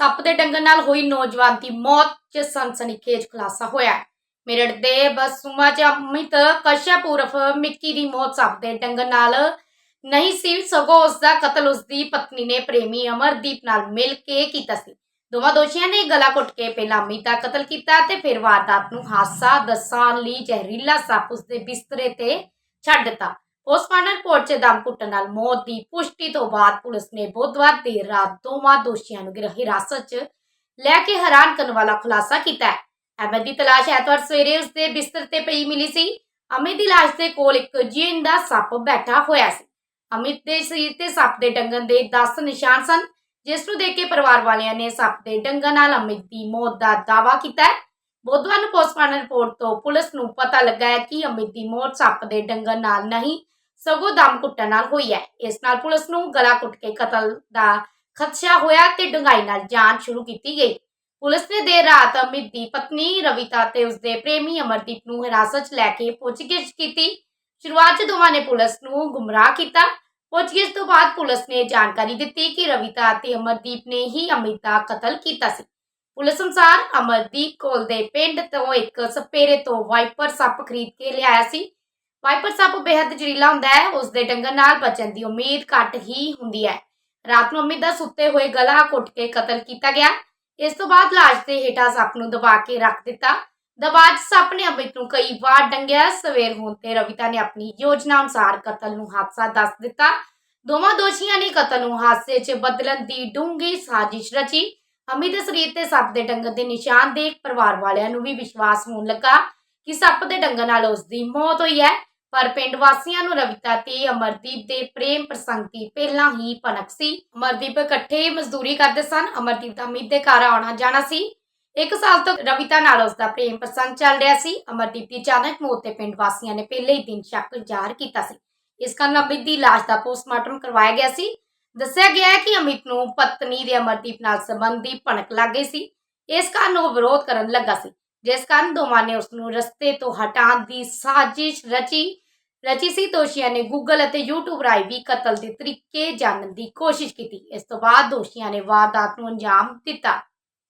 ਸੱਪ ਦੇ ਡੰਗਣ ਨਾਲ ਹੋਈ ਨੌਜਵਾਨ ਦੀ ਮੌਤ 'ਚ ਸਨਸਨੀਖੇਜ ਖੁਲਾਸਾ ਹੋਇਆ ਹੈ। ਮੇਰਠ ਦੇ ਬਸੂਮਾ 'ਚ ਅਮਿਤ ਕਸ਼ਯਪ ਉਰਫ ਮਿੱਕੀ ਦੀ ਮੌਤ ਸੱਪ ਦੇ ਡੰਗਣ ਨਾਲ ਨਹੀਂ ਸੀ, ਸਗੋਂ ਉਸ ਦਾ ਕਤਲ ਉਸ ਦੀ ਪਤਨੀ ਨੇ ਪ੍ਰੇਮੀ ਅਮਰਦੀਪ ਨਾਲ ਮਿਲ ਕੇ ਕੀਤਾ ਸੀ ਦੋਵਾਂ ਦੋਸ਼ੀਆਂ ਨੇ ਗਲਾ ਘੁੱਟ ਕੇ ਪਹਿਲਾਂ ਅਮਿਤ ਦਾ ਕਤਲ ਕੀਤਾ ਤੇ ਫਿਰ ਵਾਰਦਾਤ ਨੂੰ ਹਾਦਸਾ ਦੱਸਣ ਲਈ ਜ਼ਹਿਰੀਲਾ ਸੱਪ ਉਸ ਦੇ ਬਿਸਤਰੇ ਤੇ ਛੱਡ ਦਿੱਤਾ ਪੋਸਟਮਾਰਟਮ ਰਿਪੋਰਟ 'ਚ ਦਮ ਘੁੱਟਣ ਨਾਲ ਮੌਤ ਦੀ ਪੁਸ਼ਟੀ ਤੋਂ ਬਾਅਦ ਪੁਲਿਸ ਨੇ ਬੁੱਧਵਾਰ ਦੇਰ ਰਾਤ ਦੋਵਾਂ ਦੋਸ਼ੀਆਂ ਨੂੰ ਹਿਰਾਸਤ 'ਚ ਲੈ ਕੇ ਹੈਰਾਨ ਕਰਨ ਵਾਲਾ ਖੁਲਾਸਾ ਕੀਤਾ ਹੈ। ਅਹਿਮਦ ਦੀ ਤਲਾਸ਼ ਐਤਵਾਰ ਸਵੇਰੇ ਉਸ ਦੇ ਬਿਸਤਰ ਤੇ ਪਈ ਮਿਲੀ ਸੀ। ਅਮਿਤ ਦੀ ਲਾਸ਼ ਦੇ ਕੋਲ ਇੱਕ ਜਿੰਦਾ ਸੱਪ ਬੈਠਾ ਹੋਇਆ ਸੀ। ਅਮਿਤ ਦੇ ਸਰੀਰ ਤੇ ਸੱਪ ਦੇ ਡੰਗਣ ਦੇ 10 ਨਿਸ਼ਾਨ ਸਨ, ਜਿਸ ਨੂੰ ਦੇਖ ਕੇ ਪਰਿਵਾਰ ਵਾਲਿਆਂ ਨੇ ਸੱਪ ਦੇ ਡੰਗਣ ਨਾਲ ਅਮਿਤ ਦੀ ਮੌਤ ਦਾ ਦਾਅਵਾ ਕੀਤਾ ਹੈ। ਬੁੱਧਵਾਰ ਨੂੰ ਪੋਸਟਮਾਰਟਮ ਰਿਪੋਰਟ ਤੋਂ ਪੁਲਿਸ ਨੂੰ ਪਤਾ ਲੱਗਾ ਹੈ ਕਿ ਅਮਿਤ ਦੀ ਮੌਤ ਸੱਪ ਦੇ ਡੰਗਣ ਨਾਲ ਨਹੀਂ ਸਗੋਂ ਦਮ ਕੁੱਟਣ ਨਾਲ ਹੋਈ ਹੈ। ਇਸ ਨਾਲ ਪੁਲਿਸ ਨੂੰ ਗਲਾ ਕੁੱਟ ਕੇ ਕਤਲ ਦਾ ਖਦਸ਼ਾ ਹੋਇਆ ਤੇ ਡੂੰਘਾਈ ਨਾਲ ਜਾਂਚ ਸ਼ੁਰੂ ਕੀਤੀ ਗਈ। ਪੁਲਿਸ ਨੇ ਦੇਰ ਰਾਤ ਅਮਿਤ ਦੀ ਪਤਨੀ ਰਵਿਤਾ ਤੇ ਉਸਦੇ ਪ੍ਰੇਮੀ ਅਮਰਦੀਪ ਨੂੰ ਹਿਰਾਸਤ 'ਚ ਲੈ ਕੇ ਪੁੱਛਗਿੱਛ ਕੀਤੀ। ਸ਼ੁਰੂਆਤ 'ਚ ਦੋਵਾਂ ਨੇ ਪੁਲਿਸ ਨੂੰ ਗੁੰਮਰਾਹ ਕੀਤਾ। ਪੁੱਛਗਿੱਛ ਤੋਂ ਬਾਅਦ ਪੁਲਿਸ ਨੇ ਜਾਣਕਾਰੀ ਦਿੱਤੀ ਕਿ ਰਵਿਤਾ ਅਤੇ ਅਮਰਦੀਪ ਨੇ ਹੀ ਅਮਿਤ ਦਾ ਕਤਲ ਕੀਤਾ ਸੀ। ਪੁਲਿਸ ਅਨੁਸਾਰ ਅਮਰਦੀਪ ਕੋਲ ਦੇ ਪਿੰਡ ਤੋਂ ਇੱਕ ਸਪੇਰੇ ਤੋਂ ਵਾਈਪਰ ਸੱਪ ਖਰੀਦ ਕੇ ਲਿਆਇਆ ਸੀ। ਵਾਈਪਰ ਸੱਪ ਬੇहद ਜ਼ਹਿਰੀਲਾ ਹੁੰਦਾ ਹੈ, ਉਸ ਦੇ ਡੰਗਣ ਨਾਲ ਬਚਣ ਦੀ ਉਮੀਦ ਘੱਟ ਹੀ ਹੁੰਦੀ ਹੈ। ਰਾਤ ਨੂੰ ਅਮਿਤ ਦਾ ਸੁੱਤੇ ਹੋਏ ਗਲਾ ਘੁੱਟ ਕੇ ਕਤਲ ਕੀਤਾ ਗਿਆ। ਇਸ ਤੋਂ ਬਾਅਦ ਲਾਸ਼ ਦੇ ਹੇਠਾਂ ਸੱਪ ਨੂੰ ਦਬਾ ਕੇ ਰੱਖ ਦਿੱਤਾ। ਦਬਾਅ ਸੱਪ ਨੇ ਅਮਿਤ ਨੂੰ ਕਈ ਵਾਰ ਡੰਗਿਆ। ਸਵੇਰ ਹੋਣ ਤੇ ਰਵਿਤਾ ਨੇ ਆਪਣੀ ਯੋਜਨਾ ਅਨੁਸਾਰ ਕਤਲ ਨੂੰ ਹਾਦਸਾ ਦੱਸ ਦਿੱਤਾ। ਦੋਵਾਂ ਦੋਸ਼ੀਆਂ ਨੇ ਕਤਲ ਨੂੰ ਹਾਦਸੇ 'ਚ ਬਦਲਣ ਦੀ ਡੂੰਘੀ ਸਾਜ਼ਿਸ਼ ਰਚੀ। ਅਮਿਤ ਦੇ ਸਰੀਰ ਤੇ ਸੱਪ ਦੇ ਡੰਗਰ ਦੇ ਨਿਸ਼ਾਨ ਦੇਖ ਪਰਿਵਾਰ ਵਾਲਿਆਂ ਨੂੰ ਵੀ ਵਿਸ਼ਵਾਸ ਹੋਣ ਲੱਗਾ ਕਿ ਸੱਪ ਦੇ ਡੰਗਰ ਨਾਲ ਉਸ ਦੀ ਮੌਤ ਹੋਈ ਹੈ। ਪਰ ਪਿੰਡ ਵਾਸੀਆਂ ਨੂੰ ਰਵਿਤਾ ਤੇ ਅਮਰਦੀਪ ਦੇ ਪ੍ਰੇਮ ਪ੍ਰਸੰਗ ਦੀ ਪਹਿਲਾਂ ਹੀ ਭਨਕ ਸੀ। ਅਮਰਦੀਪ ਇਕੱਠੇ ਮਜ਼ਦੂਰੀ ਕਰਦੇ ਸਨ। ਅਮਰਦੀਪ ਦਾ ਅਮਿਤ ਦੇ ਘਰ ਆਉਣਾ ਜਾਣਾ ਸੀ। ਇੱਕ ਸਾਲ ਤੋਂ ਰਵਿਤਾ ਨਾਲ ਉਸ ਦਾ ਪ੍ਰੇਮ ਪ੍ਰਸੰਗ ਚੱਲ ਰਿਹਾ ਸੀ। ਅਮਰਦੀਪ ਦੀ ਅਚਾਨਕ ਮੌਤ ਤੇ ਪਿੰਡ ਵਾਸੀਆਂ ਨੇ ਪਹਿਲੇ ਹੀ ਦਿਨ ਸ਼ੱਕ ਜ਼ਾਹਰ ਕੀਤਾ ਸੀ। ਇਸ ਕਾਰਨ ਅਮਿਤ ਦੀ ਲਾਸ਼ ਦਾ ਪੋਸਟਮਾਰਟਮ ਕਰਵਾਇਆ ਗਿਆ ਸੀ। ਦੱਸਿਆ ਗਿਆ ਹੈ ਕਿ ਅਮਿਤ ਨੂੰ ਪਤਨੀ ਦੇ ਅਮਰਦੀਪ ਨਾਲ ਸੰਬੰਧੀ ਭਣਕ ਲੱਗ ਗਈ ਸੀ। ਇਸ ਕਾਰਨ ਉਹ ਵਿਰੋਧ ਕਰਨ ਲੱਗਾ ਸੀ। ਜਿਸ ਕਾਰਨ ਦੋਵਾਂ ਨੇ ਉਸ ਨੂੰ ਰਸਤੇ ਤੋਂ ਹਟਾਉਣ ਦੀ ਸਾਜ਼ਿਸ਼ ਰਚੀ। ਰਚੀ ਸੀ ਦੋਸ਼ੀਆਂ ਨੇ ਗੂਗਲ ਅਤੇ YouTube ਰਾਹੀਂ ਵੀ ਕਤਲ ਦੇ ਤਰੀਕੇ ਜਾਣਨ ਦੀ ਕੋਸ਼ਿਸ਼ ਕੀਤੀ। ਇਸ ਤੋਂ ਬਾਅਦ ਦੋਸ਼ੀਆਂ ਨੇ ਵਾਰਦਾਤ ਨੂੰ ਅੰਜਾਮ ਦਿੱਤਾ।